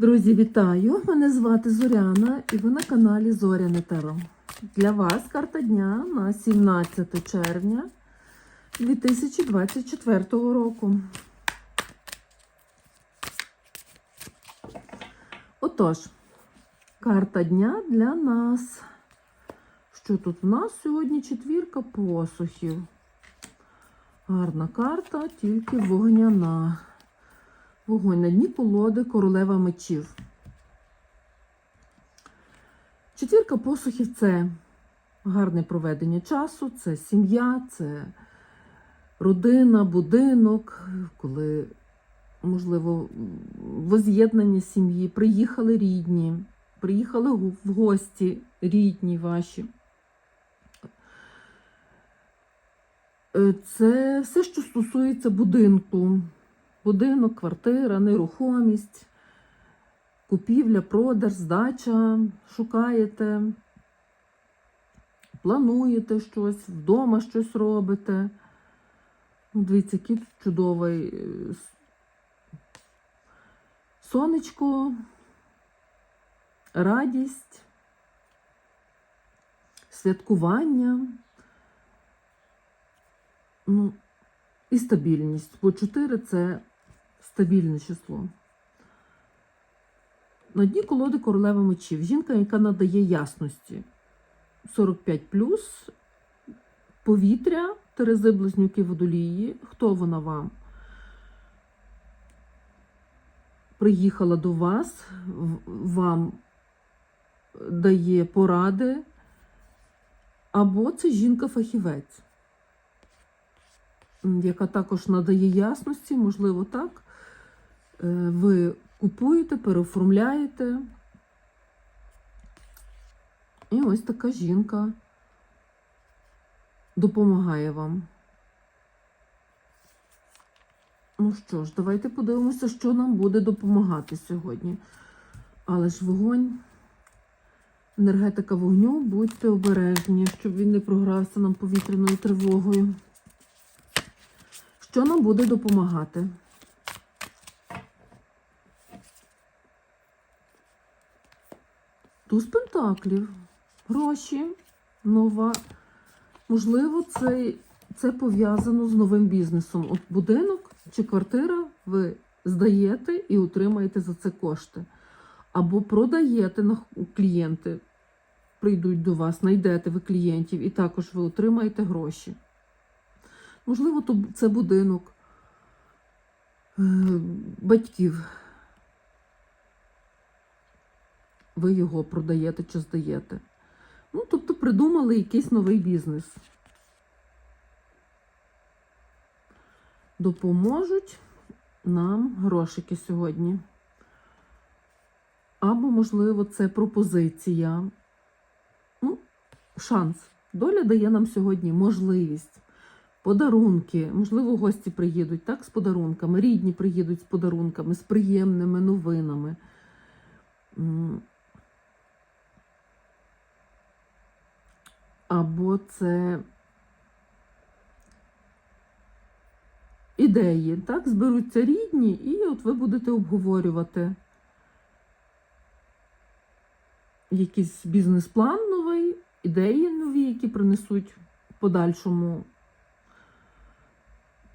Друзі, вітаю! Мене звати Зоряна і ви на каналі Зоряне Таро. Для вас карта дня на 17 червня 2024 року. Отож, карта дня для нас. Що тут у нас сьогодні четвірка посухів. Гарна карта, тільки вогняна. Вогонь на дні колоди королева мечів. Четвірка посухів це гарне проведення часу, це сім'я, це родина, будинок, коли, можливо, воз'єднання сім'ї, приїхали рідні, приїхали в гості рідні ваші. Е, Це все, що стосується будинку. Будинок, квартира, нерухомість, купівля, продаж, здача, шукаєте, плануєте щось, вдома щось робите. Ну, Дивіться, який чудовий е, сонечко, радість, святкування. Ну, і стабільність. Бо 4 це стабільне число. На дні колоди королева мечів. Жінка, яка надає ясності. 45 повітря, Терези близнюки водолії. Хто вона вам? Приїхала до вас, вам дає поради, або це жінка-фахівець яка також надає ясності, можливо, так. Е, Ви купуєте, переоформляєте. І ось така жінка допомагає вам. Ну що ж, давайте подивимося, що нам буде допомагати сьогодні. Але ж вогонь, енергетика вогню, будьте обережні, щоб він не програвся нам повітряною тривогою. Що нам буде допомагати? Туз пентаклів, гроші, нова. Можливо, це, це пов'язано з новим бізнесом. От будинок чи квартира ви здаєте і отримаєте за це кошти. Або продаєте на клієнти, прийдуть до вас, знайдете ви клієнтів, і також ви отримаєте гроші. Можливо, то це будинок е, батьків. Ви його продаєте чи здаєте. Ну, тобто придумали якийсь новий бізнес. Допоможуть нам грошики сьогодні. Або, можливо, це пропозиція. Ну, шанс. Доля дає нам сьогодні можливість подарунки, можливо, гості приїдуть так, з подарунками, рідні приїдуть з подарунками, з приємними новинами. Або це ідеї, так, зберуться рідні, і от ви будете обговорювати якийсь бізнес-план новий, ідеї нові, які принесуть в подальшому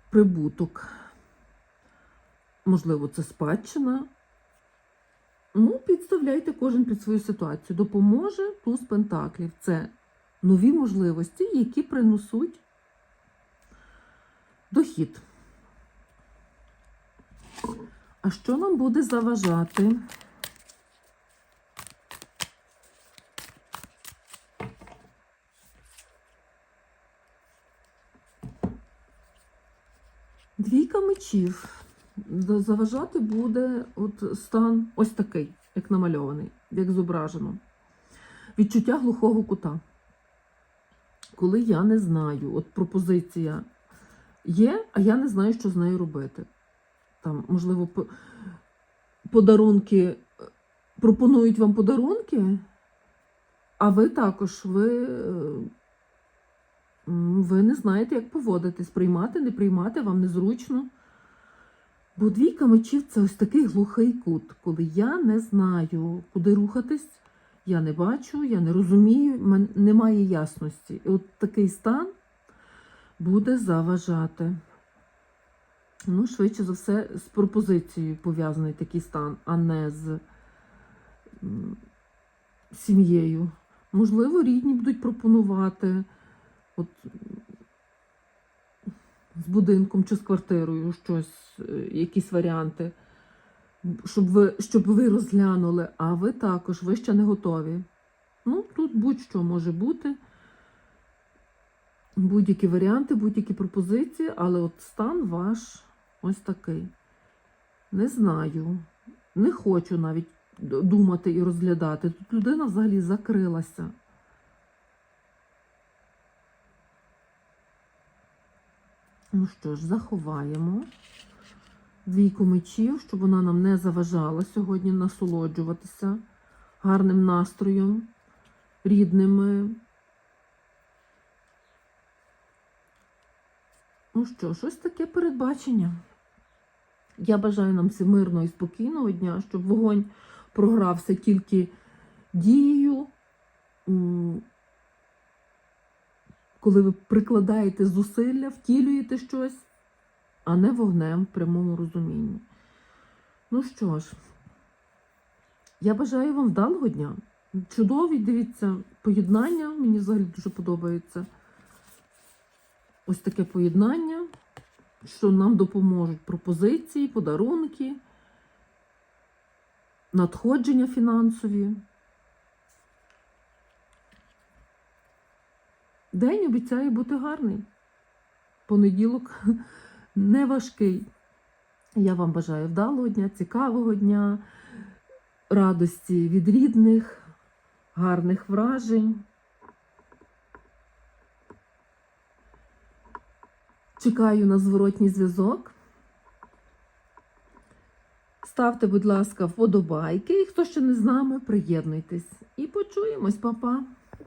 прибуток. Можливо, це спадщина. Ну, підставляйте кожен під свою ситуацію. Допоможе туз пентаклів. Це нові можливості, які принесуть дохід. А що нам буде заважати? Двійка мечів. Заважати буде от стан ось такий, як намальований, як зображено. Відчуття глухого кута. Коли я не знаю, от пропозиція є, а я не знаю, що з нею робити. Там, можливо, подарунки е, пропонують вам подарунки, а ви також ви, е, ви не знаєте, як поводитись, приймати, не приймати, вам незручно. Бо двійка мечів це ось такий глухий кут, коли я не знаю, куди рухатись, я не бачу, я не розумію, немає ясності. І от такий стан буде заважати. Ну, швидше за все, з пропозицією пов'язаний такий стан, а не з сім'єю. Можливо, рідні будуть пропонувати от, з будинком чи з квартирою щось, е, якісь варіанти, щоб ви, щоб ви розглянули, а ви також, ви ще не готові. Ну, тут будь-що може бути. Будь-які варіанти, будь-які пропозиції, але от стан ваш ось такий. Не знаю, не хочу навіть думати і розглядати. Тут людина взагалі закрилася. Ну що ж, заховаємо двійку мечів, щоб вона нам не заважала сьогодні насолоджуватися гарним настроєм, рідними. Ну що ж, ось таке передбачення. Я бажаю нам всім мирного і спокійного дня, щоб вогонь програвся тільки дією, коли ви прикладаєте зусилля, втілюєте щось, а не вогнем в прямому розумінні. Ну що ж, я бажаю вам вдалого дня. Чудові, дивіться, поєднання. Мені взагалі дуже подобається. Ось таке поєднання, що нам допоможуть пропозиції, подарунки, надходження фінансові. День обіцяє бути гарний. Понеділок не важкий. Я вам бажаю вдалого дня, цікавого дня, радості від рідних, гарних вражень. Чекаю на зворотній зв'язок. Ставте, будь ласка, вподобайки. І хто ще не з нами, приєднуйтесь. І почуємось, па-па.